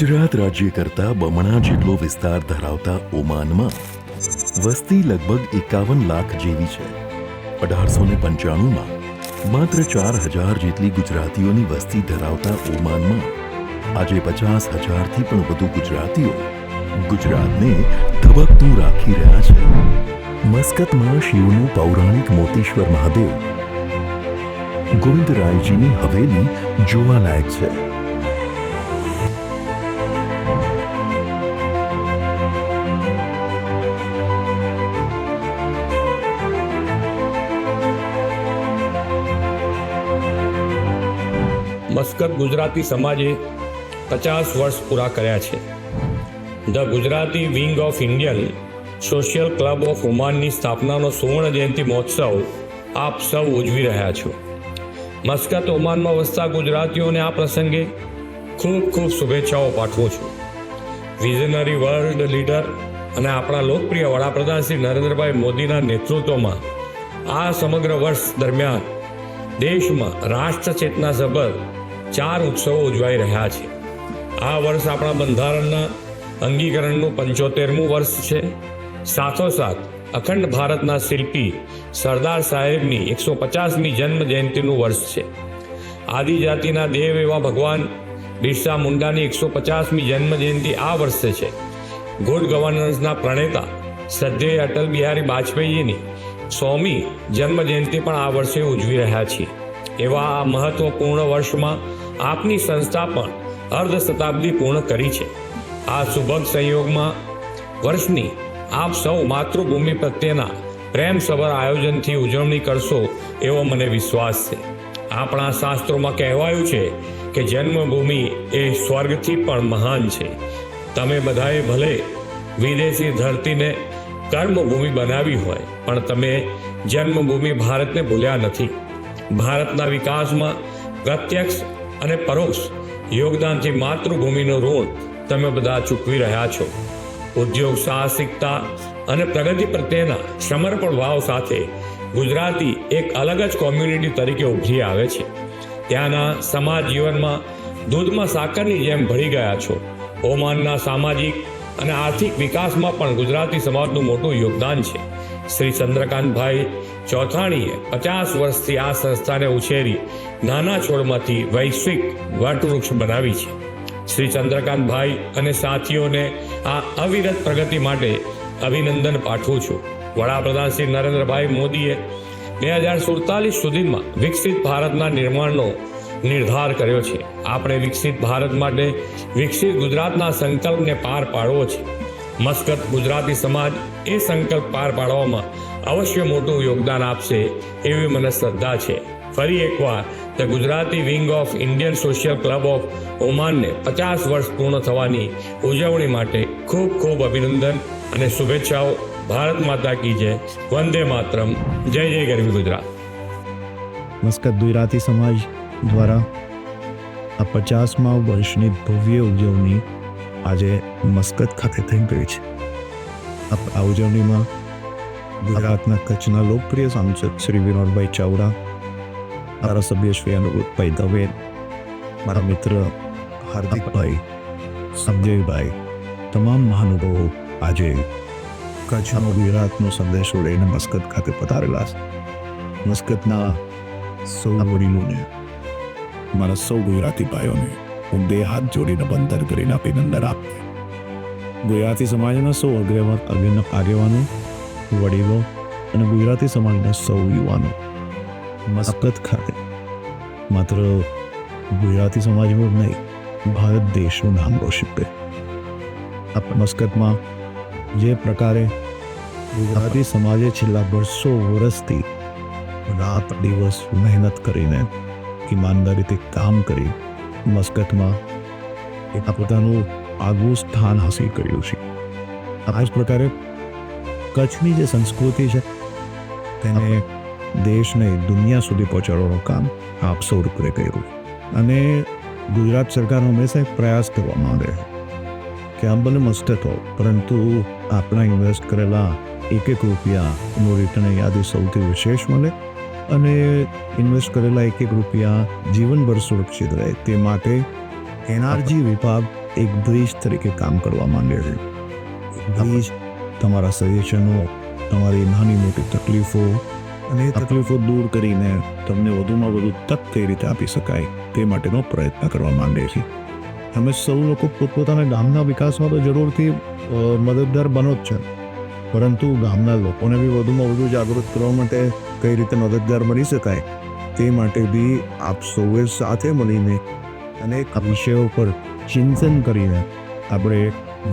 ગુજરાત રાજ્ય કરતા બમણા જેટલો વિસ્તાર ધરાવતા ઓમાનમાં વસ્તી લગભગ એકાવન લાખ જેવી છે. અઢારસો ને પંચાણુંમાં માત્ર ચાર હજાર જેટલી ગુજરાતીઓની વસ્તી ધરાવતા ઓમાનમાં આજે પચાસ હજારથી પણ વધુ ગુજરાતીઓ ગુજરાતને ધબકતું રાખી રહ્યા છે. મસ્કતમાં શિવનું પૌરાણિક મોતીશ્વર મહાદેવ ગોવિંદરાયજીની હવેલી જોવાલાયક છે. મસ્કત ગુજરાતી સમાજે પચાસ વર્ષ પૂરા કર્યા છે. The Gujarati wing of Indian social club of ઓમાનની સ્થાપનાનો સુવર્ણ જયંતિ મહોત્સવ આપ સૌ ઉજવી રહ્યા છો. મસ્કત ઓમાનમાં વસતા ગુજરાતીઓને આ પ્રસંગે ખૂબ ખૂબ શુભેચ્છાઓ પાઠવું છું. વિઝનરી વર્લ્ડ લીડર અને આપણા લોકપ્રિય વડાપ્રધાન શ્રી નરેન્દ્રભાઈ મોદીના નેતૃત્વમાં આ સમગ્ર વર્ષ દરમિયાન દેશમાં રાષ્ટ્ર ચેતના સભર ચાર ઉત્સવો ઉજવાઈ રહ્યા છે. આ વર્ષ આપણા બંધારણના અંગીકરણનું પંચોતેરમું વર્ષ છે. સાથોસાથ અખંડ ભારતના શિલ્પી સરદાર સાહેબની એકસો પચાસમી જન્મ જયંતિનું વર્ષ છે. આદિજાતિના દેવ એવા ભગવાન બિરસા મુંડાની એકસો પચાસમી જન્મ જયંતિ આ વર્ષે છે. ગુડ ગવર્નન્સના પ્રણેતા શ્રદ્ધેય અટલ બિહારી વાજપેયીની સોમી જન્મ જયંતિ પણ આ વર્ષે ઉજવી રહ્યા છીએ. એવા આ મહત્વપૂર્ણ વર્ષમાં આપની સંસ્થા પણ અર્ધ શતાબ્દી પૂર્ણ કરી છે. આ સુભગ સંયોગમાં વર્ષની આપ સૌ માતૃભૂમિ પ્રત્યેના પ્રેમસભર આયોજનથી ઉજવણી કરશો એવો મને વિશ્વાસ છે. આપણા શાસ્ત્રોમાં કહેવાયું છે કે જન્મભૂમિ એ સ્વર્ગથી પણ મહાન છે. તમે બધાએ ભલે વિદેશી ધરતીને કર્મભૂમિ બનાવી હોય, પણ તમે જન્મભૂમિ ભારતને ભૂલ્યા નથી. ભારતના વિકાસમાં પ્રત્યક્ષ અને પરોક્ષ યોગદાનથી માતૃભૂમિનો ઋણ તમે બધા ચૂકવી રહ્યા છો. ઉદ્યોગ સાહસિકતા અને પ્રગતિ પ્રત્યેના સમર્પણ ભાવ સાથે ગુજરાતી એક અલગ જ કોમ્યુનિટી તરીકે ઉભરી આવે છે. ત્યાંના સમાજ જીવનમાં દૂધમાં સાકરની જેમ ભળી ગયા છો. ઓમાનના સામાજિક અને આર્થિક વિકાસમાં પણ ગુજરાતી સમાજનું મોટું યોગદાન છે. શ્રી ચંદ્રકાંતભાઈ ચોથાણીએ પચાસ વર્ષથી આ સંસ્થાને ઉછેરી નાના છોડમાંથી વૈશ્વિક વટવૃક્ષ બનાવી છે. શ્રી ચંદ્રકાંતભાઈ અને સાથીઓને આ અવિરત પ્રગતિ માટે અભિનંદન પાઠવું છું. વડાપ્રધાન શ્રી નરેન્દ્રભાઈ મોદીએ બે હજાર સુડતાલીસ સુધીમાં વિકસિત ભારતના નિર્માણનો નિર્ધાર કર્યો છે. આપણે વિકસિત ભારત માટે વિકસિત ગુજરાતના સંકલ્પને પાર પાડવો છે. મસ્કત ગુજરાતી સમાજ એ સંકલ્પ પાર પાડવામાં અવશ્ય મોટું યોગદાન આપશે એવી મને શ્રદ્ધા છે. ફરી એકવાર, the Gujarati wing of Indian social club of ઓમાનને પચાસ વર્ષ પૂર્ણ થવાની ઉજવણી માટે ખૂબ ખૂબ અભિનંદન અને શુભેચ્છાઓ. ભારત માતા કી જય. વંદે માતરમ. જય જય ગરવી ગુજરાત. મસ્કત ગુજરાતી સમાજ દ્વારા આ પચાસમાં વર્ષની ભવ્ય ઉજવણી આજે મસ્કત ખાતે થઈ ગઈ છે. આ ઉજવણીમાં ગુજરાતના કચ્છના લોકપ્રિય સાંસદ શ્રી વિનોદભાઈ ચાવડા, ધારાસભ્ય શ્રી અનુભૂતભાઈ દવે, મારા મિત્ર હાર્દિકભાઈ, સંજયભાઈ, તમામ મહાનુભાવો આજે કચ્છનો ગુજરાતનો સંદેશો લઈને મસ્કત ખાતે પધારેલા મસ્કતના સૌ વડીલોને, મારા સૌ ગુજરાતી ભાઈઓને હું બે હાથ જોડીને બંધન કરીને અભિનંદન આપું. ગુજરાતી સમાજના સૌ અગ્રવા અગ્ર આગેવાનો, વડીલો અને ગુજરાતી સમાજના સૌ યુવાનો મસ્કત ખાતે માત્ર ગુજરાતી સમાજનું નહીં, ભારત દેશનું નામ રોશન કરે આ મસ્કતમાં જે પ્રકારે ગુજરાતી સમાજે છેલ્લા વર્ષો વર્ષથી રાત દિવસ મહેનત કરીને ઈમાનદારીથી કામ કરી મસ્કતમાં આ પોતાનું આગવું સ્થાન હાસિલ કર્યું છે. આ જ પ્રકારે કચ્છની જે સંસ્કૃતિ છે, તેને દેશને દુનિયા સુધી પહોંચાડવાનું કામ આપ સૌ રૂપે કર્યું. અને ગુજરાત સરકાર હંમેશા પ્રયાસ કરવામાં આવે કે આમ બને મસ્કત હો પરંતુ આપણા ઇન્વેસ્ટ કરેલા એક એક રૂપિયાનું રિટર્ન યાદી સૌથી વિશેષ મળે અને ઇન્વેસ્ટ કરેલા એક એક રૂપિયા જીવનભર સુરક્ષિત રહે તે માટે એનઆરજી વિભાગ એક બ્રિજ તરીકે કામ કરવા માંગે છે. બ્રિજ તમારા સજેશનો તમારી નાની મોટી તકલીફો અને તકલીફો દૂર કરીને તમને વધુમાં વધુ તક કઈ રીતે આપી શકાય તે માટેનો પ્રયત્ન કરવા માંગે છે. અમે સૌ લોકો પોતપોતાના ગામના વિકાસમાં તો જરૂરથી મદદગાર બનો જ છે. પરંતુ ગામના લોકોને બી વધુમાં વધુ જાગૃત કરવા માટે કઈ રીતે મદદગાર બની શકાય તે માટે બી આપ સૌએ સાથે મળીને અનેક વિષયો પર ચિંતન કરીને આપણે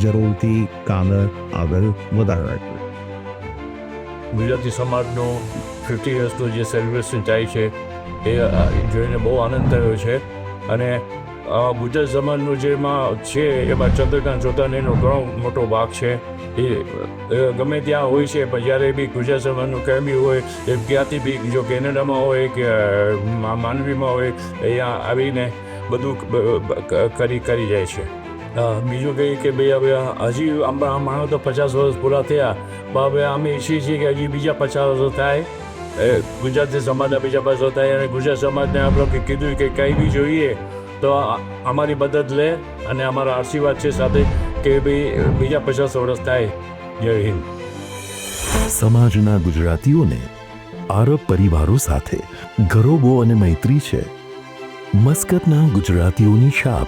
જરૂરથી કામ આગળ વધારવા ગુજરાતી સમાજનું ફિફ્ટી યર્સનું જે સેલિબ્રેશન થાય છે, એ જોઈને બહુ આનંદ થયો છે. અને ગુજરાત સમાજનું જેમાં છે, એમાં ચંદ્રકાંત ચોતાનીનો ઘણો મોટો ભાગ છે. એ ગમે ત્યાં હોય છે, પણ જ્યારે બી ગુજરાત સમાજનું કંઈ બી હોય, એ ક્યાંથી બી, જો કેનેડામાં હોય કે માનવીમાં હોય અહીંયા આવીને બધું કરી કરી જાય છે. બીજું કહીએ કે ભાઈ, હવે હજી માનો તો પચાસ વર્ષ પૂરા થયા. પણ હવે અમે ઈચ્છીએ છીએ કે હજી બીજા પચાસ વર્ષ થાય. ગુજરાતી સમાજના બીજા પાસો થાય. અને ગુજરાત સમાજને આપણે કીધું કે કંઈ બી જોઈએ, તો અમારી મદદ લે અને અમારા આશીર્વાદ છે સાથે કે ભાઈ, બીજા પચાસ વર્ષ થાય. જય હિન્દ. સમાજના ગુજરાતીઓને આરબ પરિવારો સાથે ગરોબો અને મૈત્રી છે. મસ્કતના ગુજરાતીઓની છાપ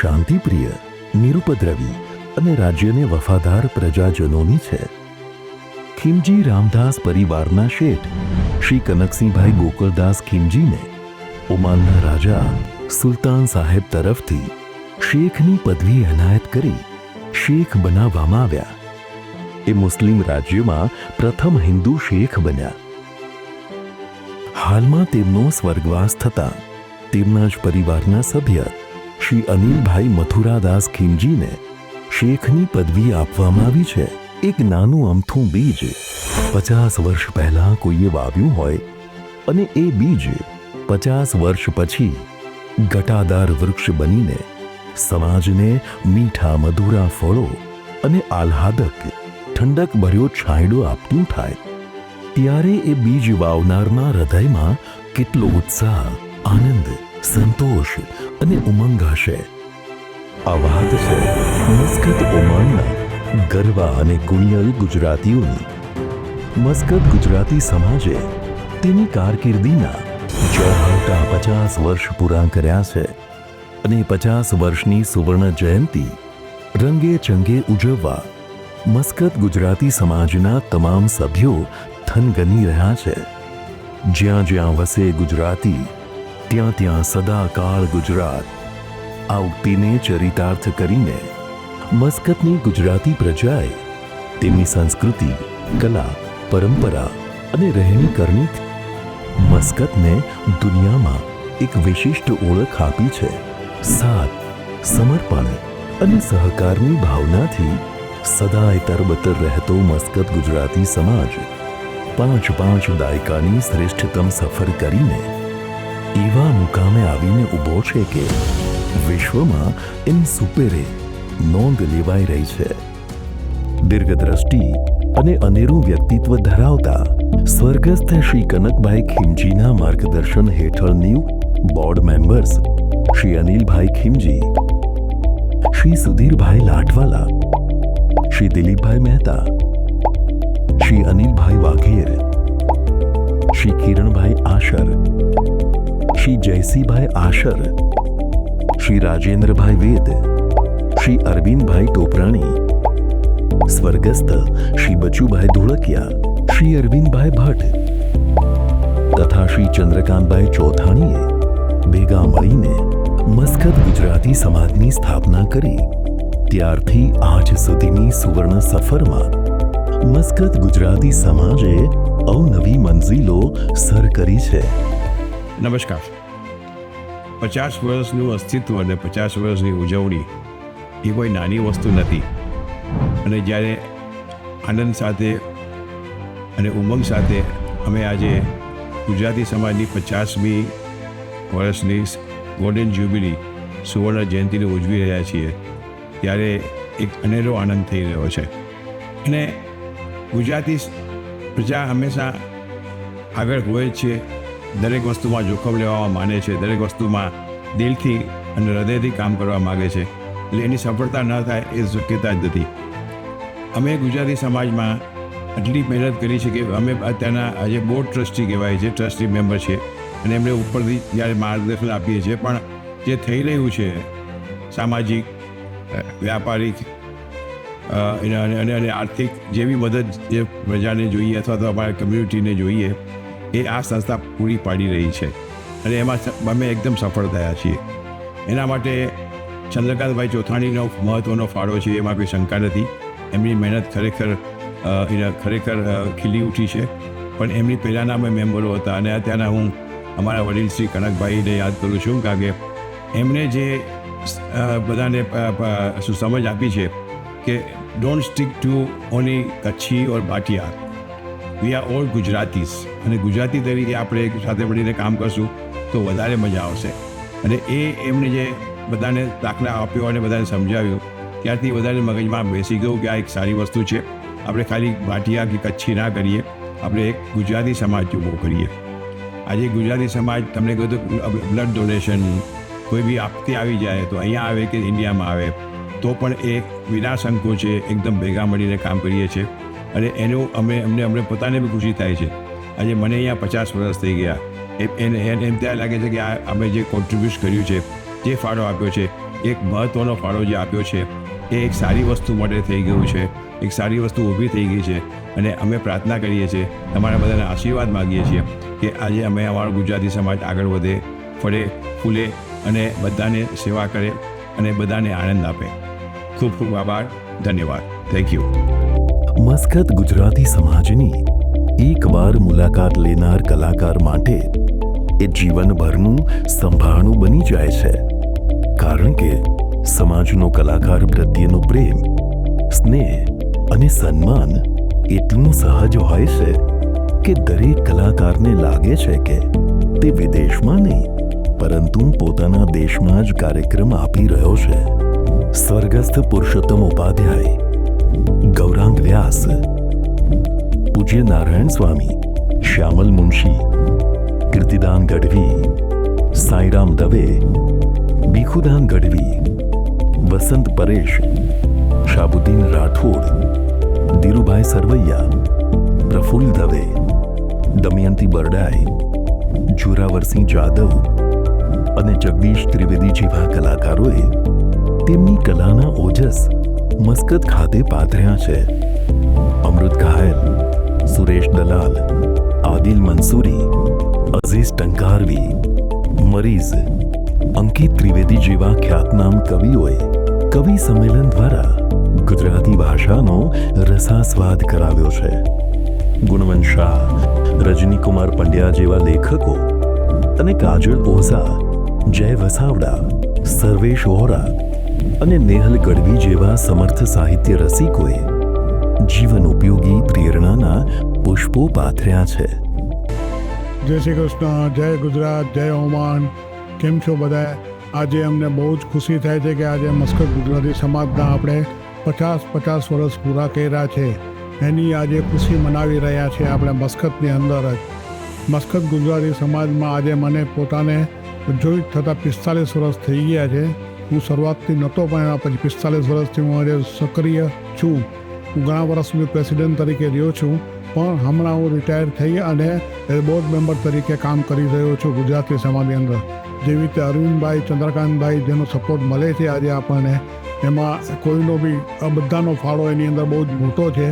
શાંતિપ્રિય, નિરુપદ્રવી અને રાજ્યને વફાદાર પ્રજાજનોની છે. ખીમજી રામદાસ પરિવારના શેઠ શ્રી કનકસિંહભાઈ ગોકળદાસ ખીમજીને ઓમાનના રાજા સુલતાન સાહેબ તરફથી શેખની પદવી એનાયત કરી શેખ બનાવવામાં આવ્યા. એ મુસ્લિમ રાજ્યમાં પ્રથમ હિન્દુ શેખ બન્યા. હાલમાં તેમનો સ્વર્ગવાસ થતા તેમના જ પરિવારના સભ્ય શ્રી અનિલભાઈ મથુરાદાસ ખીમજીને શેખની પદવી આપવામાં આવી છે. એક નાનું અમથું બીજ પચાસ વર્ષ પહેલા કોઈએ વાવ્યું હોય અને એ બીજ પચાસ વર્ષ પછી ઘટાદાર વૃક્ષ બનીને સમાજને મીઠા મધુરા ફળો અને આહ્લાદક ઠંડક ભર્યો છાંયડો આપતું થાય. ત્યારે એ બીજ વાવનારના હૃદયમાં કેટલો ઉત્સાહ આનંદ, સંતોષ અને ઉમંગ હશે. આ વાત છે મસ્કત ઓમાનના ગરવા અને ગુણિયલ ગુજરાતીઓની. મસ્કત ગુજરાતી સમાજે તેની કારકિર્દીના ચોહાટા પચાસ વર્ષ પૂરા કર્યા છે અને પચાસ વર્ષની સુવર્ણ જયંતિ રંગે ચંગે ઉજવવા મસ્કત ગુજરાતી સમાજના તમામ સભ્યો થનગની રહ્યા છે. જ્યાં જ્યાં વસે ગુજરાતી ત્યાં ત્યાં સદાકાળ ગુજરાત. આ ઉક્તિને ચરિતાર્થ કરીને મસ્કતની ગુજરાતી પ્રજાએ તેમની સંસ્કૃતિ, કલા, પરંપરા અને રહેણી કરણીથી મસ્કતને દુનિયામાં એક વિશિષ્ટ ઓળખ આપી છે. સાથ, સમર્પણ અને સહકારની ભાવનાથી સદાય તરબતર રહેતો મસ્કત ગુજરાતી સમાજ પાંચ પાંચ દાયકાની શ્રેષ્ઠતમ સફર કરીને એવા મુકામે આવીને ઊભો છે કે વિશ્વમાં એમ સુપેરે નોંધ લેવાઈ રહી છે. દીર્ઘદ્રષ્ટિ અને અનેરું વ્યક્તિત્વ ધરાવતા સ્વર્ગસ્થ શ્રી કનકભાઈ ખીમજીના માર્ગદર્શન હેઠળ નિયુક્ત બોર્ડ મેમ્બર્સ શ્રી અનિલભાઈ ખીમજી, શ્રી સુધીરભાઈ લાઠવાલા શ્રી દિલીપભાઈ મહેતા, શ્રી અનિલભાઈ વાઘેર, શ્રી કિરણભાઈ આશર શ્રી જયસિંહભાઈ આશર, શ્રી રાજેન્દ્રભાઈ વેદ, શ્રી અરવિંદભાઈ ટોપરાણી, સ્વર્ગસ્થ શ્રી બચુભાઈ ધોળકિયા, શ્રી અરવિંદભાઈ ભટ્ટ તથા શ્રી ચંદ્રકાંતભાઈ ચોથાણીએ ભેગા મળીને મસ્કત ગુજરાતી સમાજની સ્થાપના કરી. ત્યારથી આજ સુધીની સુવર્ણ સફરમાં મસ્કત ગુજરાતી સમાજે અવનવી મંઝિલો સર કરી છે. નમસ્કાર. પચાસ વર્ષનું અસ્તિત્વ અને પચાસ વર્ષની ઉજવણી એ કોઈ નાની વસ્તુ નથી. અને જ્યારે આનંદ સાથે અને ઉમંગ સાથે અમે આજે ગુજરાતી સમાજની પચાસમી વર્ષની ગોલ્ડન જ્યુબિલી સુવર્ણ જયંતિને ઉજવી રહ્યા છીએ, ત્યારે એક અનેરો આનંદ થઈ રહ્યો છે. અને ગુજરાતી પ્રજા હંમેશા આગળ હોય છે. દરેક વસ્તુમાં જોખમ લેવામાં માને છે. દરેક વસ્તુમાં દિલથી અને હૃદયથી કામ કરવા માગે છે. એટલે એની સફળતા ન થાય એ શક્યતા જ નથી. અમે ગુજરાતી સમાજમાં આટલી મહેનત કરી છે કે અમે અત્યારના આજે બોર્ડ ટ્રસ્ટી કહેવાય છે, ટ્રસ્ટી મેમ્બર છે અને એમને ઉપરથી જ્યારે માર્ગદર્શન આપીએ છીએ. પણ જે થઈ રહ્યું છે, સામાજિક વ્યાપારિક અને આર્થિક જેવી મદદ જે પ્રજાને જોઈએ અથવા તો અમારા કમ્યુનિટીને જોઈએ એ આ સંસ્થા પૂરી પાડી રહી છે. અને એમાં અમે એકદમ સફળ થયા છીએ. એના માટે ચંદ્રકાંતભાઈ ચોથાણીનો મહત્ત્વનો ફાળો છે, એમાં કોઈ શંકા નથી. એમની મહેનત ખરેખર ખરેખર ખીલી ઉઠી છે. પણ એમની પહેલાંના અમે મેમ્બરો હતા અને અત્યારના હું અમારા વડીલ શ્રી કનકભાઈને યાદ કરું છું, કારણ કે એમણે જે બધાને પ- પ- શું સમજ આપી છે કે don't stick to only Kutchi or Bhatia we are all Gujaratis અને ગુજરાતી તરીકે આપણે સાથે મળીને કામ કરશું તો વધારે મજા આવશે. અને એ એમને જે બધાને દાખલા આપ્યો અને બધાને સમજાવ્યું, ત્યારથી વધારે મગજમાં બેસી ગયું કે આ એક સારી વસ્તુ છે. આપણે ખાલી ભાટિયા કે કચ્છી ના કરીએ. આપણે એક ગુજરાતી સમાજ ઊભો કરીએ. આજે ગુજરાતી સમાજ તમને કહ્યું તો બ્લડ ડોનેશન કોઈ બી આપતી આવી જાય તો અહીંયા આવે કે ઇન્ડિયામાં આવે, તો પણ એ વિના સંકોચે એકદમ ભેગા મળીને કામ કરીએ છીએ. અને એનું અમે અમને અમને પોતાને બી ખુશી થાય છે. આજે મને અહીંયા પચાસ વર્ષ થઈ ગયા. એમ એને એમ ત્યાં લાગે છે કે આ અમે જે કોન્ટ્રીબ્યુટ કર્યું છે, જે ફાળો આપ્યો છે, એક મહત્ત્વનો ફાળો જે આપ્યો છે, એ એક સારી વસ્તુ માટે થઈ ગયું છે, એક સારી વસ્તુ ઊભી થઈ ગઈ છે. અને અમે પ્રાર્થના કરીએ છીએ, તમારા બધાના આશીર્વાદ માગીએ છીએ કે આજે અમે અમારો ગુજરાતી સમાજ આગળ વધે, ફળે, ફૂલે અને બધાને સેવા કરે અને બધાને આનંદ આપે. ખૂબ ખૂબ આભાર, ધન્યવાદ. થેન્ક યુ મસ્કત ગુજરાતી સમાજની એકવાર મુલાકાત લેનાર કલાકાર માટે એ જીવનભરનું સંભાળણું બની જાય છે. કારણ કે સમાજનો કલાકાર પ્રત્યેનો પ્રેમ, સ્નેહ અને સન્માન એટલું સહજ હોય છે કે દરેક કલાકારને લાગે છે કે તે વિદેશમાં નહીં, પરંતુ પોતાના દેશમાં જ કાર્યક્રમ આપી રહ્યો છે. સ્વર્ગસ્થ પુરુષોત્તમ ઉપાધ્યાય ગૌરાંગ વ્યાસ પૂજ્ય નારાયણ સ્વામી શ્યામલ મુનશી કીર્તિદાન ગઢવી સાંઈરામ દવે ભીખુદાન ગઢવી વસંત પરેશ શાબુદ્દીન રાઠોડ ધીરુભાઈ સરવૈયા પ્રફુલ્લ દવે દમયંતી બરડાઈ જોરાવરસિંહ જાદવ અને જગદીશ ત્રિવેદી જેવા કલાકારોએ તેમની કલાના ઓજસ મસ્કત ખાતે પાથર્યા છે. અમૃત ઘાયલ, સુરેશ દલાલ, આદિલ મંસૂરી, અઝીઝ ટંકારવી, મરીઝ, અંકિત ત્રિવેદી જેવા ખ્યાતનામ કવિઓએ કવિ સંમેલન દ્વારા ગુજરાતી ભાષાનો રસાસ્વાદ કરાવ્યો છે. ગુણવંત શાહ, રજનીકુમાર પંડ્યા જેવા લેખકો અને કાજલ ઓઝા, જય વસાવડા, સર્વેશ વોરા અને નેહલ ગઢવી જેવા સમર્થ સાહિત્ય રસિકોએ જીવન ઉપયોગી પ્રેરણાના પુષ્પો પાથર્યા છે. જય શ્રી કૃષ્ણ, જય ગુજરાત, જય ઓમાન. કેમ છો બધા? આજે અમને બહુ જ ખુશી થાય છે કે આજે મસ્કત ગુજરાતી સમાજના આપણે પચાસ પચાસ વર્ષ પૂરા કર્યા છે. એની આજે ખુશી મનાવી રહ્યા છે આપણે મસ્કતની અંદર જ. મસ્કત ગુજરાતી સમાજમાં આજે મને પોતાને જોઈ થતાં પિસ્તાલીસ વર્ષ થઈ ગયા છે. હું શરૂઆતથી નહોતો પણ પછી પિસ્તાલીસ વર્ષથી હું આજે સક્રિય છું. હું ઘણા વર્ષ સુધી પ્રેસિડેન્ટ તરીકે રહ્યો છું, પણ હમણાં હું રિટાયર થઈ અને બોર્ડ મેમ્બર તરીકે કામ કરી રહ્યો છું ગુજરાતી સમાજની અંદર. જેવી રીતે અરવિંદભાઈ, ચંદ્રકાંતભાઈ જેનો સપોર્ટ મળે છે આજે આપણને, એમાં કોઈનો બી બધાનો ફાળો એની અંદર બહુ જ મોટો છે.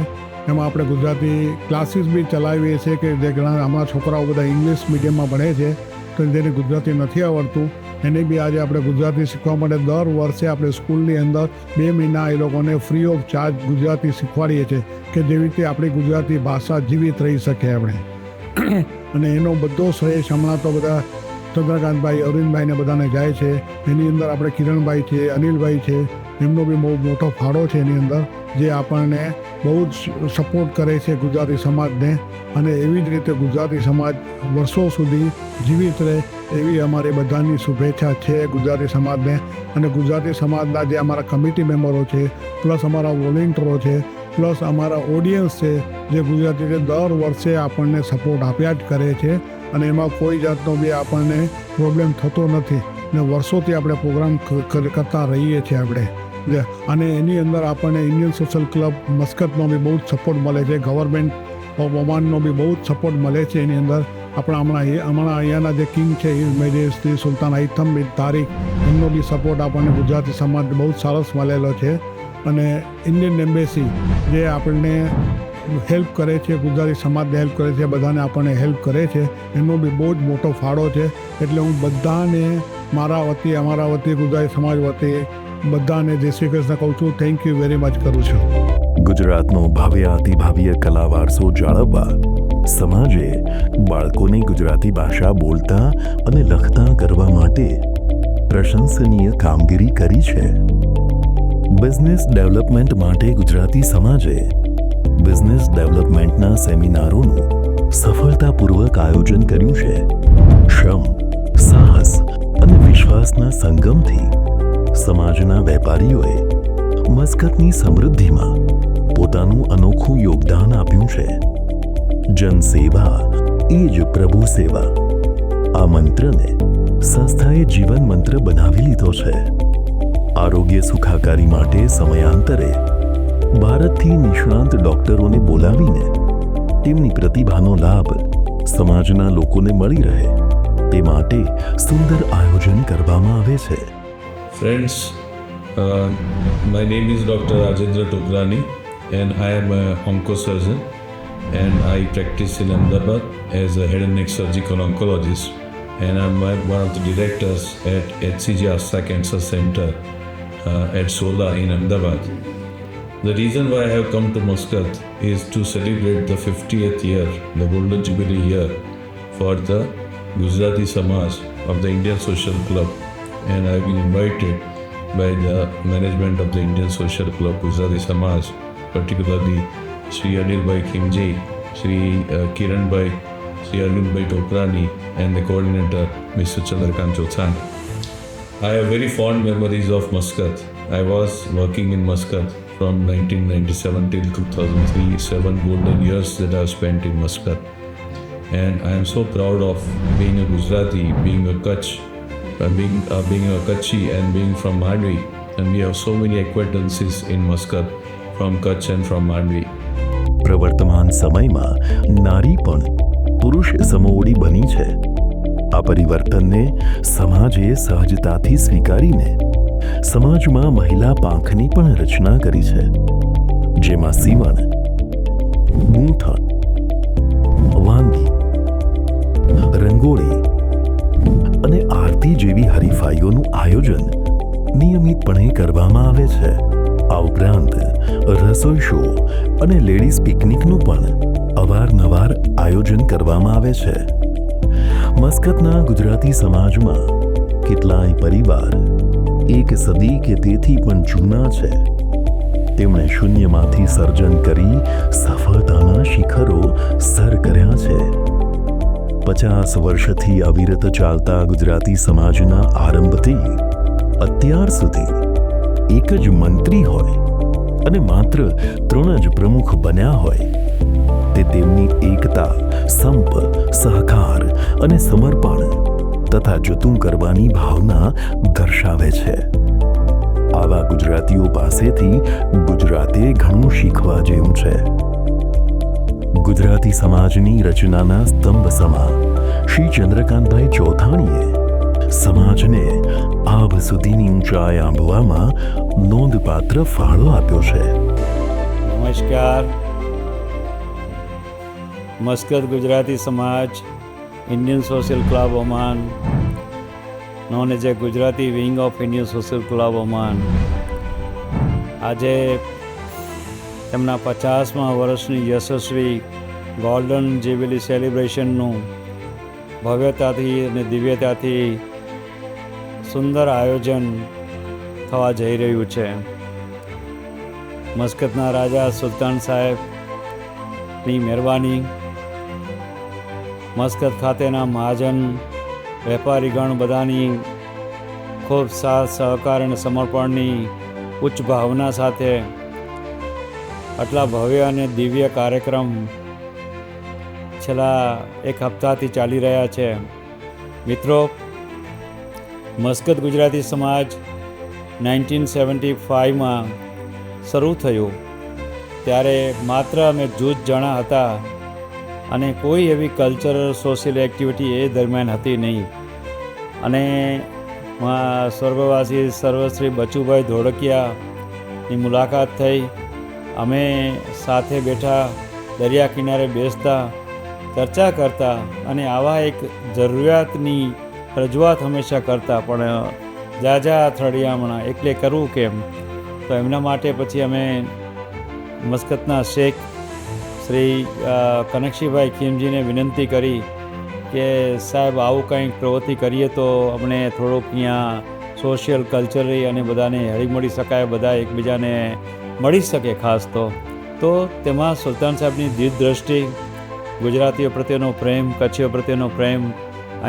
એમાં આપણે ગુજરાતી ક્લાસીસ બી ચલાવીએ છીએ કે જે ઘણા હમણાં છોકરાઓ બધા ઇંગ્લિશ મીડિયમમાં ભણે છે, તો જેને ગુજરાતી નથી આવડતું એને બી આજે આપણે ગુજરાતી શીખવા માટે દર વર્ષે આપણે સ્કૂલની અંદર બે મહિના એ લોકોને ફ્રી ઓફ ચાર્જ ગુજરાતી શીખવાડીએ છીએ કે જેવી રીતે આપણી ગુજરાતી ભાષા જીવિત રહી શકે આપણે. અને એનો બધો શ્રેય હમણાં તો બધા ચંદ્રકાંતભાઈ અરવિંદભાઈને બધાને જાય છે. એની અંદર આપણે કિરણભાઈ છે, અનિલભાઈ છે. એમનો બી બહુ મોટો ફાળો છે એની અંદર, જે આપણને બહુ જ સપોર્ટ કરે છે ગુજરાતી સમાજને. અને એવી જ રીતે ગુજરાતી સમાજ વર્ષો સુધી જીવિત રહે એવી અમારી બધાની શુભેચ્છા છે ગુજરાતી સમાજને. અને ગુજરાતી સમાજના જે અમારા કમિટી મેમ્બરો છે પ્લસ અમારા વોલેન્ટરો છે પ્લસ અમારા ઓડિયન્સ છે, જે ગુજરાતી દર વર્ષે આપણને સપોર્ટ આપ્યા જ કરે છે. અને એમાં કોઈ જાતનો બી આપણને પ્રોબ્લેમ થતો નથી. ને વર્ષોથી આપણે પ્રોગ્રામ કરતા રહીએ છીએ આપણે. અને એની અંદર આપણને ઇન્ડિયન સોશિયલ ક્લબ મસ્કતનો બી બહુ જ સપોર્ટ મળે છે. ગવર્મેન્ટ ઓફ ઓમાનનો બી બહુ જ સપોર્ટ મળે છે એની અંદર. આપણા હમણાં હમણાં અહીંયાના જે કિંગ છે મેજેસ્ટી સુલતાન આઈથમ બિન તારીખ, એમનો બી સપોર્ટ આપણને ગુજરાતી સમાજ બહુ જ સરસ મળેલો છે. અને ઇન્ડિયન એમ્બેસી જે આપણને હેલ્પ કરે છે, ગુજરાતી સમાજને હેલ્પ કરે છે, બધાને આપણને હેલ્પ કરે છે. એનો બી બહુ જ મોટો ફાળો છે. એટલે હું બધાને, મારા વતી, અમારા વતી, ગુજરાતી સમાજ વતી, બધાને જય શ્રી કૃષ્ણ કહું છું. થેન્ક યુ વેરી મચ કરું છું. ગુજરાતનો ભાવ્ય અતિભાવ્ય કલા વારસો જાળવવા સમાજે બાળકોને ગુજરાતી ભાષા બોલતા અને લખતા કરવા માટે પ્રશંસનીય કામગીરી કરી છે. બિઝનેસ ડેવલપમેન્ટ માટે ગુજરાતી સમાજે બિઝનેસ ડેવલપમેન્ટના સેમિનારોનું સફળતાપૂર્વક આયોજન કર્યું છે. શ્રમ, સાહસ અને વિશ્વાસના સંગમથી સમાજના વેપારીઓએ મસ્કતની સમૃદ્ધિમાં પોતાનું અનોખું યોગદાન આપ્યું છે. જનસેવા એ જ પ્રભુ સેવા. આ મંત્રને સંસ્થાએ જીવન મંત્ર બનાવી લીધો છે. આરોગ્ય સુખાકારી માટે સમયાંતરે ભારતથી નિષ્ણાંત ડોક્ટરોને બોલાવીને તેમની પ્રતિભાનો લાભ સમાજના લોકોને મળી રહે તે માટે સુંદર આયોજન કરવામાં આવે છે Friends, uh, my name is Dr. Rajendra Tokrani and I am a oncosurgeon and I practice in Ahmedabad as a head and neck surgical oncologist and I'm one one of the directors at HCG Asta Cancer Center uh, at Sola in Ahmedabad. The reason why I have come to Muscat is to celebrate the 50th year, the Golden Jubilee year for the Gujarati Samaj of the Indian Social Club and I've been invited by the management of the Indian Social Club Gujarati Samaj, particularly Sri Anilbhai Khimji, Sri uh, Kiranbhai, Sri Arvindbhai Tokrani, and the coordinator Mr. Chandrakant Chothani. I have very fond memories of Muscat. I was working in Muscat from 1997 till 2003, seven golden years that I spent in Muscat. And I am so proud of being a Gujarati, being a Kutch, uh, being, uh, being a Kutchi and being from Mandvi. And we have so many acquaintances in Muscat from Kutch and from Mandvi. પ્રવર્તમાન સમયમાં નારી પણ પુરુષ સમોવડી બની છે આ પરિવર્તનને સમાજે સહજતાથી સ્વીકારીને સમાજમાં મહિલા પાંખની પણ રચના કરી છે. જેમાં સીવણ ગૂંથણ વાનગી રંગોળી અને આરતી જેવી હરીફાઈઓનું આયોજન નિયમિતપણે કરવામાં આવે છે. આ ઉપરાંત રસોઈ શો અને લેડીઝ પિકનિકનું પણ અવારનવાર આયોજન કરવામાં આવે છે. મસ્કતના ગુજરાતી સમાજમાં કેટલાય પરિવાર એક સદી કે તેથી પણ જૂના છે. તેમણે શૂન્યમાંથી સર્જન કરી સફળતાના શિખરો સર કર્યા છે. પચાસ વર્ષથી અવિરત ચાલતા ગુજરાતી સમાજના આરંભથી અત્યાર સુધી એક જ મંત્રી હોય અને માત્ર ત્રણ જ પ્રમુખ બન્યા હોય. તે તેમની એકતા, સંપ, સહકાર અને સમર્પણ તથા જતું કરવાની ભાવના દર્શાવે છે. આવા ગુજરાતીઓ પાસેથી ગુજરાતે ઘણું શીખવા જેવું છે. ગુજરાતી સમાજની રચનાના સ્તંભ સમા શ્રી ચંદ્રકાંતભાઈ ચોથાણીએ સમાજને આભ સુધીની ઊંચાઈ આંબવામાં નોંધપાત્ર ફાળો આપ્યો છે. નમસ્કાર. Muscat Gujarati Samaj Indian social club Oman known as a Gujarati wing of Indian social club Oman આજે તેમના પચાસમાં વર્ષની યશસ્વી ગોલ્ડન જ્યુબિલી સેલિબ્રેશનનું ભવ્યતાથી અને દિવ્યતાથી સુંદર આયોજન થવા જઈ રહ્યું છે. મસ્કતના રાજા સુલતાન સાહેબની મહેરબાની મસ્કત ખાતેના મહાજન, વેપારીગણ બધાની ખૂબ સાથ સહકાર અને સમર્પણની ઉચ્ચ ભાવના સાથે આટલા ભવ્ય અને દિવ્ય કાર્યક્રમ છેલ્લા એક હપ્તાથી ચાલી રહ્યા છે. મિત્રો, મસ્કત ગુજરાતી સમાજ નાઇન્ટીન સેવન્ટી ફાઇવમાં શરૂ થયું. ત્યારે માત્ર અમે જૂથ જણા હતા. અને કોઈ એવી કલ્ચરલ સોશિયલ એક્ટિવિટી એ દરમિયાન હતી નહીં. અને સ્વર્ગવાસી સર્વશ્રી બચુભાઈ ધોળકિયાની મુલાકાત થઈ. અમે સાથે બેઠા દરિયા કિનારે બેસતા, ચર્ચા કરતા અને આવા એક જરૂરિયાતની રજૂઆત હંમેશા કરતા. પણ જાજા અથડિયામણા એટલે કરવું કેમ? તો એમના માટે પછી અમે મસ્કતના શેખ શ્રી કનકશીભાઈ ખીમજીને વિનંતી કરી કે સાહેબ આવું કંઈક પ્રવૃત્તિ કરીએ તો અમને થોડુંક અહીંયા સોશિયલ, કલ્ચરલી અને બધાને હળીમળી શકાય, બધા એકબીજાને મળી શકે ખાસ તો. તો તેમાં સુલતાન સાહેબની દ્રષ્ટિ, ગુજરાતીઓ પ્રત્યેનો પ્રેમ, કચ્છીઓ પ્રત્યેનો પ્રેમ,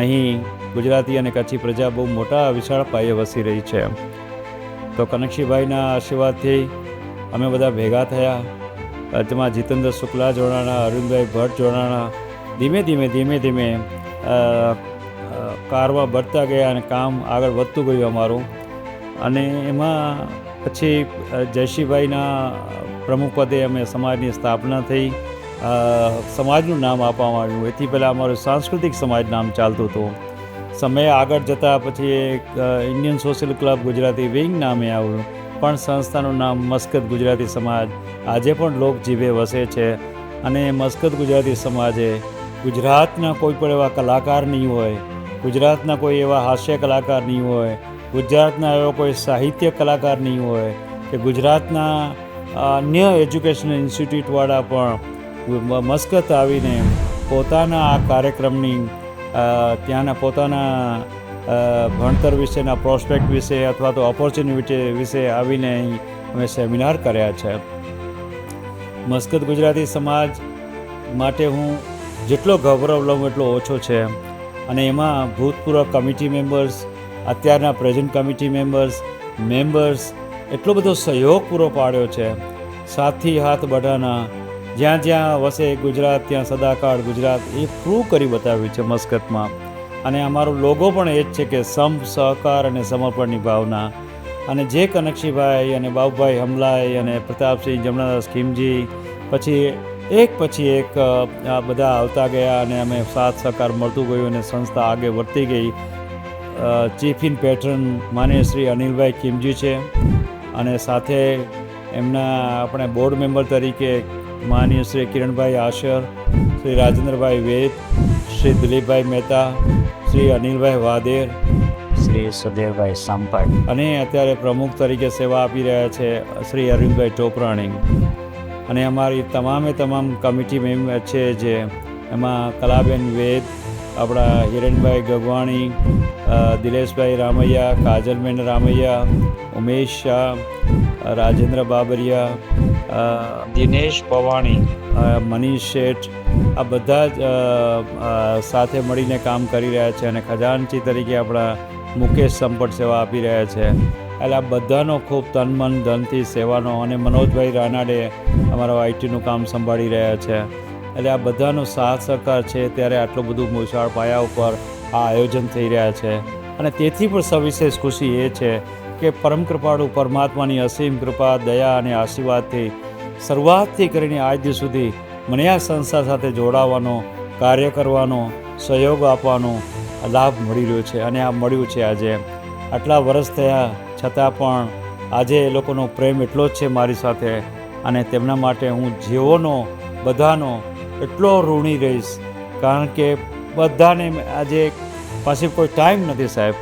અહીં ગુજરાતી અને કચ્છી પ્રજા બહુ મોટા વિશાળ પાયે વસી રહી છે. તો કનકશીભાઈના આશીર્વાદથી અમે બધા ભેગા થયા. તેમાં જીતેન્દ્ર શુક્લા જોડાણા, અરવિંદભાઈ ભટ્ટ જોડાણા, ધીમે ધીમે ધીમે ધીમે કારવા ભરતા ગયા અને કામ આગળ વધતું ગયું અમારું. અને એમાં પછી જયશીભાઈના પ્રમુખપદે અમે સમાજની સ્થાપના થઈ. સમાજનું નામ આપવામાં આવ્યું. એથી પહેલાં અમારું સાંસ્કૃતિક સમાજ નામ ચાલતું હતું. સમય આગળ જતાં પછી એક Indian social club Gujarati wing નામે આવ્યું. પણ સંસ્થાનું નામ મસ્કત ગુજરાતી સમાજ આજે પણ લોક જીભે વસે છે અને મસ્કત ગુજરાતી સમાજે ગુજરાતના કોઈ પણ એવા કલાકાર નહીં હોય, ગુજરાતના કોઈ એવા હાસ્ય કલાકાર નહીં હોય, ગુજરાતના એવા કોઈ સાહિત્ય કલાકાર નહીં હોય કે ગુજરાતના અન્ય એજ્યુકેશન ઇન્સ્ટિટ્યૂટવાળા પણ મસ્કત આવીને પોતાના આ કાર્યક્રમની ત્યાંના પોતાના ભણતર વિશેના પ્રોસ્પેક્ટ વિશે અથવા તો ઓપોર્ચ્યુનિટી વિશે આવીને અમે સેમિનાર કર્યા છે. મસ્કત ગુજરાતી સમાજ માટે હું જેટલો ગૌરવ લઉં એટલો ઓછો છે. અને એમાં ભૂતપૂર્વ કમિટી મેમ્બર્સ, અત્યારના પ્રેઝન્ટ કમિટી મેમ્બર્સ મેમ્બર્સ એટલો બધો સહયોગ પૂરો પાડ્યો છે. સાથી હાથ બધાના જ્યાં જ્યાં વસે ગુજરાત, ત્યાં સદાકાળ ગુજરાત, એ પ્રૂવ કરી બતાવ્યું છે મસ્કતમાં. અને અમારો લોગો પણ એ જ છે કે સમ સહકાર અને સમર્પણની ભાવના. અને જે કનકશીભાઈ અને બાબુભાઈ હમલાઈ અને પ્રતાપસિંહ જમનાદાસ ખીમજી, પછી એક પછી એક આ બધા આવતા ગયા અને અમે સાથ સહકાર મળતું ગયું અને સંસ્થા આગળ વધતી ગઈ. ચીફ ઇન પેટર્ન માન્ય શ્રી અનિલભાઈ ખીમજી છે અને સાથે એમના આપણે બોર્ડ મેમ્બર તરીકે માનીય શ્રી કિરણભાઈ આશર, શ્રી રાજેન્દ્રભાઈ વેદ, શ્રી દિલીપભાઈ મહેતા, શ્રી અનિલભાઈ વાદેર શ્રી સુદેવભાઈ સંપટ અને અત્યારે પ્રમુખ તરીકે સેવા આપી રહ્યા છે શ્રી અરવિંદભાઈ ટોપરાણી. અને અમારી તમામે તમામ કમિટી મેમ્બર છે જે એમાં કલાબેન વેદ આપણા હિરેનભાઈ ગગવાણી દિલેશભાઈ રામૈયા કાજલબેન રામૈયા ઉમેશ શાહ રાજેન્દ્ર બાબરિયા દિનેશ પવાણી. મનીષ શેઠ આ બધા જ સાથે મળીને કામ કરી રહ્યા છે. અને ખજાનચી તરીકે આપણા મુકેશ સંપટ સેવા આપી રહ્યા છે. એટલે આ બધાનો ખૂબ તન મન, ધનથી સેવાનો અને મનોજભાઈ રાનાડે અમારા આઈટીનું કામ સંભાળી રહ્યા છે. એટલે આ બધાનો સાથ સહકાર છે ત્યારે આટલું બધું વિશાળ પાયા ઉપર આ આયોજન થઈ રહ્યા છે. અને તેથી પણ સવિશેષ ખુશી એ છે કે પરમ કૃપાળુ પરમાત્માની અસીમ કૃપા, દયા અને આશીર્વાદથી શરૂઆતથી કરીને આજ સુધી મને આ સંસ્થા સાથે જોડાવાનો, કાર્ય કરવાનો, સહયોગ આપવાનો લાભ મળી રહ્યો છે અને આ મળ્યું છે આજે. આટલા વર્ષ થયા છતાં પણ આજે એ લોકોનો પ્રેમ એટલો જ છે મારી સાથે અને તેમના માટે હું જેઓનો, બધાનો એટલો ઋણી રહીશ. કારણ કે બધાને આજે પાસે કોઈ ટાઈમ નથી સાહેબ.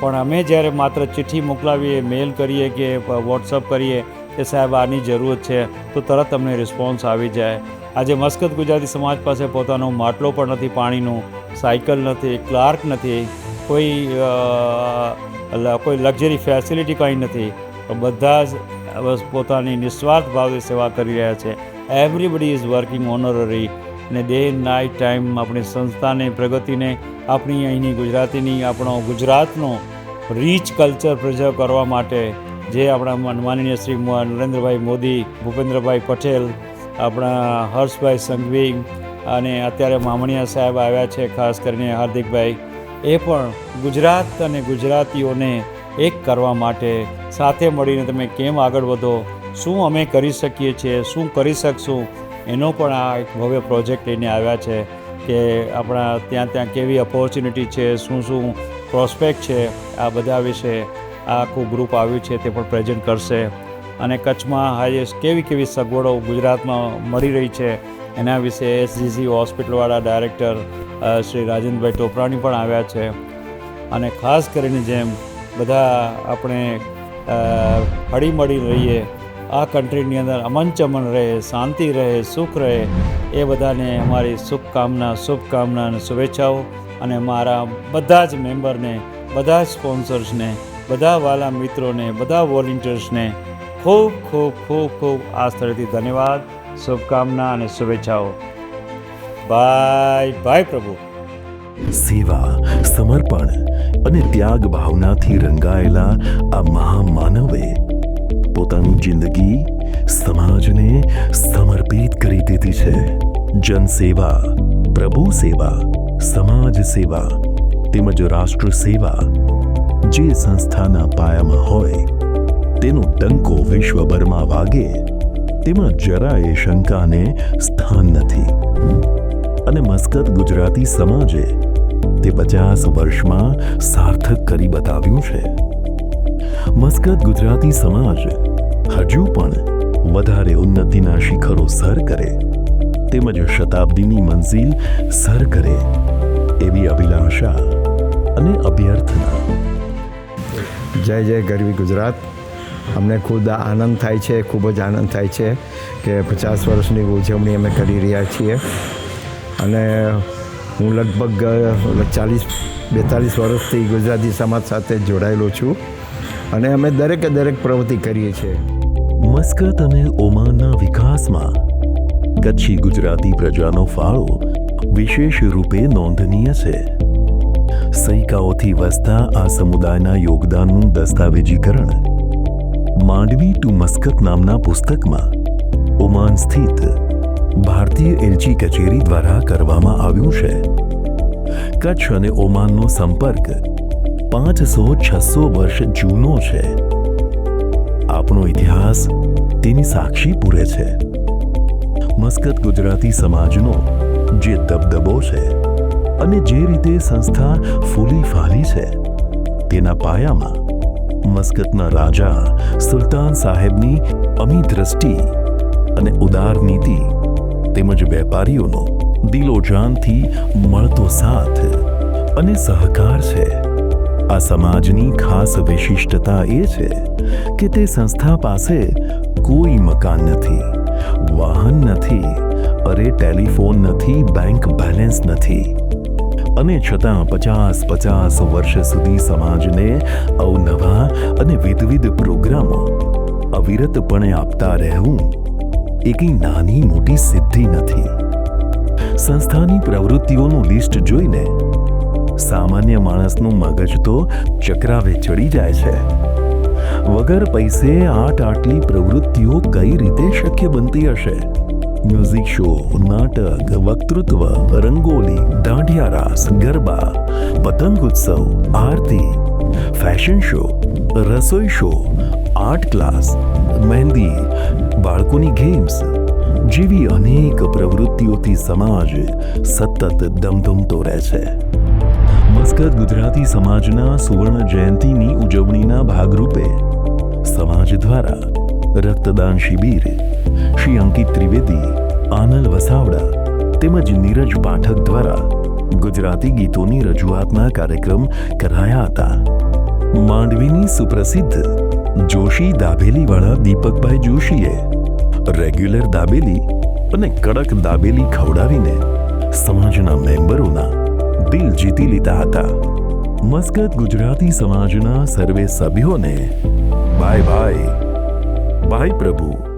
પણ અમે જ્યારે માત્ર ચિઠ્ઠી મોકલાવીએ મેલ કરીએ કે વોટ્સઅપ કરીએ કે સાહેબ આની જરૂરત છે, તો તરત અમને રિસ્પોન્સ આવી જાય. આજે મસ્કત ગુજરાતી સમાજ પાસે પોતાનો માટલો પણ નથી પાણીનું. સાયકલ નથી, ક્લાર્ક નથી, કોઈ કોઈ લક્ઝરી ફેસિલિટી કંઈ નથી. બધા જ પોતાની નિસ્વાર્થ ભાવે સેવા કરી રહ્યા છે. એવરીબડી ઇઝ વર્કિંગ ઓનરરી અને ડે નાઇટ ટાઈમ આપણી સંસ્થાને, પ્રગતિને, આપણી અહીંની ગુજરાતીની, આપણો ગુજરાતનો રીચ કલ્ચર પ્રિઝર્વ કરવા માટે જે આપણા મન- માનનીય શ્રી નરેન્દ્રભાઈ મોદી, ભૂપેન્દ્રભાઈ પટેલ, આપણા હર્ષભાઈ સંઘવી અને અત્યારે મામણિયા સાહેબ આવ્યા છે, ખાસ કરીને હાર્દિકભાઈ. એ પણ ગુજરાત અને ગુજરાતીઓને એક કરવા માટે સાથે મળીને તમે કેમ આગળ વધો? શું અમે કરી શકીએ છીએ? શું કરી શકશું? એનો પણ આ એક ભવ્ય પ્રોજેક્ટ લઈને આવ્યા છે કે આપણા ત્યાં ત્યાં કેવી ઓપોર્ચ્યુનિટી છે, શું શું પ્રોસ્પેક્ટ છે, આ બધા વિશે આ આખું ગ્રુપ આવ્યું છે તે પણ પ્રેઝન્ટ કરશે. અને કચ્છમાં હાઈએસ્ટ કેવી કેવી સગવડો ગુજરાતમાં મળી રહી છે એના વિશે એસજીસી હોસ્પિટલવાળા ડાયરેક્ટર શ્રી રાજેન્દ્રભાઈ ટોપરાણી પણ આવ્યા છે. અને ખાસ કરીને જેમ બધા આપણે હળીમળી રહીએ, આ કન્ટ્રીની અંદર અમન ચમન રહે, શાંતિ રહે, સુખ રહે, એ બધાને અમારી શુભકામના શુભકામના અને શુભેચ્છાઓ. અને મારા બધા જ મેમ્બરને, બધા જ સ્પોન્સર્સને, બધા વાલા મિત્રોને, બધા વોલેન્ટિયર્સને ખૂબ ખૂબ ખૂબ ખૂબ આ સ્થળેથી ધન્યવાદ. શુભકામના અને શુભેચ્છાઓ. બાય બાય પ્રભુ. સેવા, સમર્પણ અને ત્યાગ ભાવનાથી રંગાયેલા આ મહામાનવે પોતાની જિંદગી સમાજને સમર્પિત કરી દીધી છે. જનસેવા, પ્રભુ સેવા, સમાજ સેવા તેમજ રાષ્ટ્ર સેવા જે સંસ્થાના પાયામાં હોય તેનો ડંકો વિશ્વભરમાં વાગે તેમાં જરાય શંકાને સ્થાન નથી. અને મસ્કત ગુજરાતી સમાજે તે પચાસ વર્ષમાં સાર્થક કરી બતાવ્યું છે. મસ્કત ગુજરાતી સમાજ હજુ પણ વધારે ઉન્નતિના શિખરો સર કરે, તેમજ શતાબ્દીની મંઝિલ સર કરે એવી અભિલાષા અને અભ્યર્થના. જય જય ગરવી ગુજરાત. અમને ખુદ આનંદ થાય છે, ખૂબ જ આનંદ થાય છે કે પચાસ વર્ષની ઉજવણી અમે કરી રહ્યા છીએ. અને હું લગભગ ચાલીસ, બેતાલીસ વર્ષથી ગુજરાતી સમાજ સાથે જોડાયેલો છું અને અમે દરેકે દરેક પ્રવૃત્તિ કરીએ છીએ. મસ્કત અને ઓમાનના વિકાસમાં કચ્છી ગુજરાતી પ્રજાનો ફાળો વિશેષ રૂપે નોંધનીય છે. સૈકાઓથી વસતા આ સમુદાયના યોગદાનનું દસ્તાવેજીકરણ માંડવી ટુ મસ્કત નામના પુસ્તકમાં ઓમાન સ્થિત ભારતીય એલચી કચેરી દ્વારા કરવામાં આવ્યું છે. કચ્છ અને ઓમાનનો સંપર્ક પાંચસો છસો વર્ષ જૂનો છે. આપણો ઇતિહાસ તેની સાક્ષી પૂરે છે. મસ્કત ગુજરાતી સમાજનો જે દબદબો છે અને જે રીતે સંસ્થા ફૂલી ફાલી છે, તેના પાયામાં મસ્કતના રાજા સુલતાન સાહેબની અમી દ્રષ્ટિ અને ઉદાર નીતિ તેમજ વેપારીઓનો દિલોજાનથી મળતો સાથ અને સહકાર છે. આ સમાજની ખાસ વિશિષ્ટતા એ છે કે તે સંસ્થા પાસે કોઈ મકાન નથી, વાહન નથી, અરે ટેલિફોન નથી, બેંક બેલેન્સ નથી. અને છતાં પચાસ પચાસ વર્ષ સુધી સમાજને અવનવા અને વિધવિધ પ્રોગ્રામો અવિરતપણે આપતા રહેવું એ કંઈ નાની મોટી સિદ્ધિ નથી. સંસ્થાની પ્રવૃત્તિઓનું લિસ્ટ જોઈને સામાન્ય માણસનું મગજ તો ચક્રાવે ચડી જાય છે. વગર પૈસે આટ આટલી પ્રવૃત્તિઓ કઈ રીતે શક્ય બનતી હશે? મ્યુઝિક શો નાટક વક્તૃત્વ રંગોલી દાંઢિયા રાસ ગરબા પતંગ ઉત્સવ આરતી ફેશન શો રસોઈ શો આર્ટ ક્લાસ મહેંદી બાળકોની ગેમ્સ જેવી અનેક પ્રવૃત્તિઓથી સમાજ સતત ધમધમતો રહે છે મસ્કત ગુજરાતી સમાજના સુવર્ણ જયંતીની ઉજવણીના ભાગરૂપે સમાજ દ્વારા રક્તદાન શિબિર, શ્રી અંકિત ત્રિવેદી આનલ વસાવડા તેમજ નીરજ પાઠક દ્વારા ગુજરાતી ગીતોની રજૂઆતના કાર્યક્રમ કરાયા હતા. માંડવીની સુપ્રસિદ્ધ જોશી દાબેલીવાળા દીપકભાઈ જોશીએ રેગ્યુલર દાબેલી અને કડક દાબેલી ખવડાવીને સમાજના મેમ્બરોના દિલ જીતી લીધા હતા. મસ્કત ગુજરાતી સમાજના સર્વે સભ્યોને બાય બાય બાય પ્રભુ